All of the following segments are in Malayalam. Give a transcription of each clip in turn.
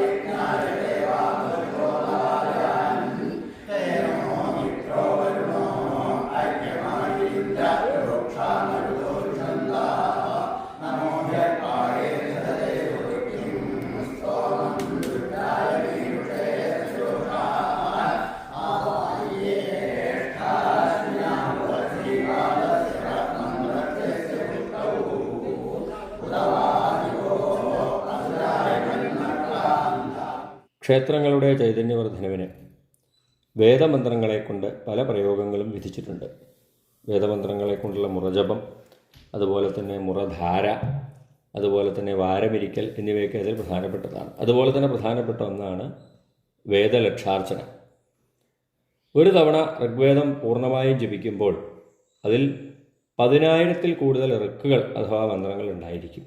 pecare ക്ഷേത്രങ്ങളുടെ ചൈതന്യവർദ്ധനവിന് വേദമന്ത്രങ്ങളെ കൊണ്ട് പല പ്രയോഗങ്ങളും വിധിച്ചിട്ടുണ്ട്. വേദമന്ത്രങ്ങളെ കൊണ്ടുള്ള മുറജപം അതുപോലെ തന്നെ മുറധാര അതുപോലെ തന്നെ വാരമിരിക്കൽ എന്നിവയൊക്കെ അതിൽ പ്രധാനപ്പെട്ടതാണ്. അതുപോലെ തന്നെ പ്രധാനപ്പെട്ട ഒന്നാണ് വേദലക്ഷാർച്ചന. ഒരു തവണ ഋഗ്വേദം പൂർണമായും ജപിക്കുമ്പോൾ അതിൽ പതിനായിരത്തിൽ കൂടുതൽ ഋക്കുകൾ അഥവാ മന്ത്രങ്ങൾ ഉണ്ടായിരിക്കും.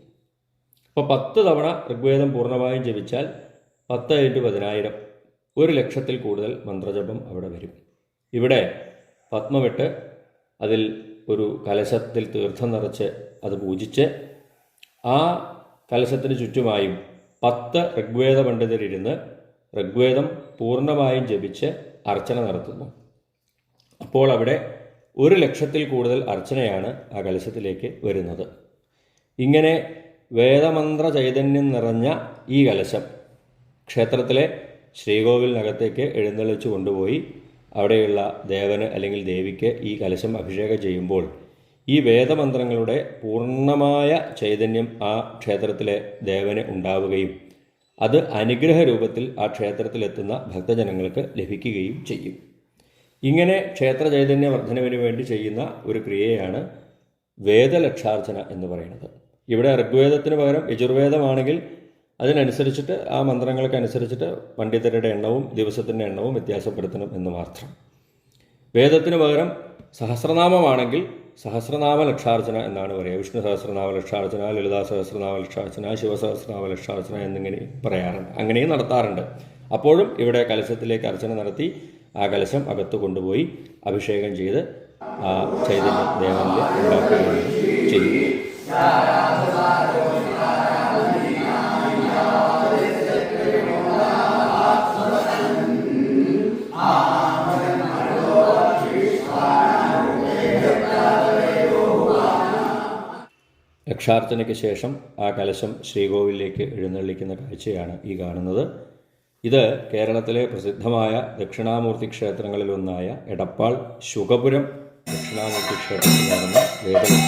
അപ്പോൾ പത്ത് തവണ ഋഗ്വേദം പൂർണമായും ജപിച്ചാൽ പത്ത് ഇന്റു പതിനായിരം ഒരു ലക്ഷത്തിൽ കൂടുതൽ മന്ത്രജപം അവിടെ വരും. ഇവിടെ പത്മമിട്ട് അതിൽ ഒരു കലശത്തിൽ തീർത്ഥം നിറച്ച് അത് പൂജിച്ച് ആ കലശത്തിന് ചുറ്റുമായും പത്ത് ഋഗ്വേദ പണ്ഡിതരിരുന്ന് ഋഗ്വേദം പൂർണമായും ജപിച്ച് അർച്ചന നടത്തുന്നു. അപ്പോൾ അവിടെ ഒരു ലക്ഷത്തിൽ കൂടുതൽ അർച്ചനയാണ് ആ കലശത്തിലേക്ക് വരുന്നത്. ഇങ്ങനെ വേദമന്ത്ര ചൈതന്യം നിറഞ്ഞ ഈ കലശം ക്ഷേത്രത്തിലെ ശ്രീകോവിലിനകത്തേക്ക് എഴുന്നള്ളിച്ചു കൊണ്ടുപോയി അവിടെയുള്ള ദേവന് അല്ലെങ്കിൽ ദേവിക്ക് ഈ കലശം അഭിഷേകം ചെയ്യുമ്പോൾ ഈ വേദമന്ത്രങ്ങളുടെ പൂർണമായ ചൈതന്യം ആ ക്ഷേത്രത്തിലെ ദേവന് ഉണ്ടാവുകയും അത് അനുഗ്രഹ രൂപത്തിൽ ആ ക്ഷേത്രത്തിലെത്തുന്ന ഭക്തജനങ്ങൾക്ക് ലഭിക്കുകയും ചെയ്യും. ഇങ്ങനെ ക്ഷേത്ര ചൈതന്യ വർധനവിന് വേണ്ടി ചെയ്യുന്ന ഒരു ക്രിയയാണ് വേദലക്ഷാർച്ചന എന്ന് പറയുന്നത്. ഇവിടെ ഋഗ്വേദത്തിന് പകരം യജുർവേദമാണെങ്കിൽ അതിനനുസരിച്ചിട്ട് ആ മന്ത്രങ്ങൾക്ക് അനുസരിച്ചിട്ട് പണ്ഡിതരുടെ എണ്ണവും ദിവസത്തിന്റെ എണ്ണവും വ്യത്യാസപ്പെടുത്തണം എന്ന് മാത്രം. വേദത്തിന് പകരം സഹസ്രനാമമാണെങ്കിൽ സഹസ്രനാമ ലക്ഷാർച്ചന എന്നാണ് പറയുക. വിഷ്ണു സഹസ്രനാമ ലക്ഷാർച്ചന ലളിതാ സഹസ്രനാമ ലക്ഷാർച്ചന ശിവസഹസ്രനാമ ലക്ഷാർച്ചന എന്നിങ്ങനെ പറയാറുണ്ട്. അങ്ങനെയും നടത്താറുണ്ട്. അപ്പോഴും ഇവിടെ കലശത്തിലേക്ക് അർച്ചന നടത്തി ആ കലശം അകത്ത് കൊണ്ടുപോയി അഭിഷേകം ചെയ്ത് ആ ചൈതന്യ ദേവനിൽ ഉണ്ടാക്കുകയാണ് ചെയ്യുന്നത് ലക്ഷാർച്ചനയ്ക്ക് ശേഷം ആ കലശം ശ്രീകോവിലേക്ക് എഴുന്നള്ളിക്കുന്ന കാഴ്ചയാണ് ഈ കാണുന്നത്. ഇത് കേരളത്തിലെ പ്രസിദ്ധമായ ദക്ഷിണാമൂർത്തി ക്ഷേത്രങ്ങളിലൊന്നായ എടപ്പാൾ ശുഗപുരം ദക്ഷിണാമൂർത്തി വേദലക്ഷാർച്ചനയുടെ ഭാഗമാണ്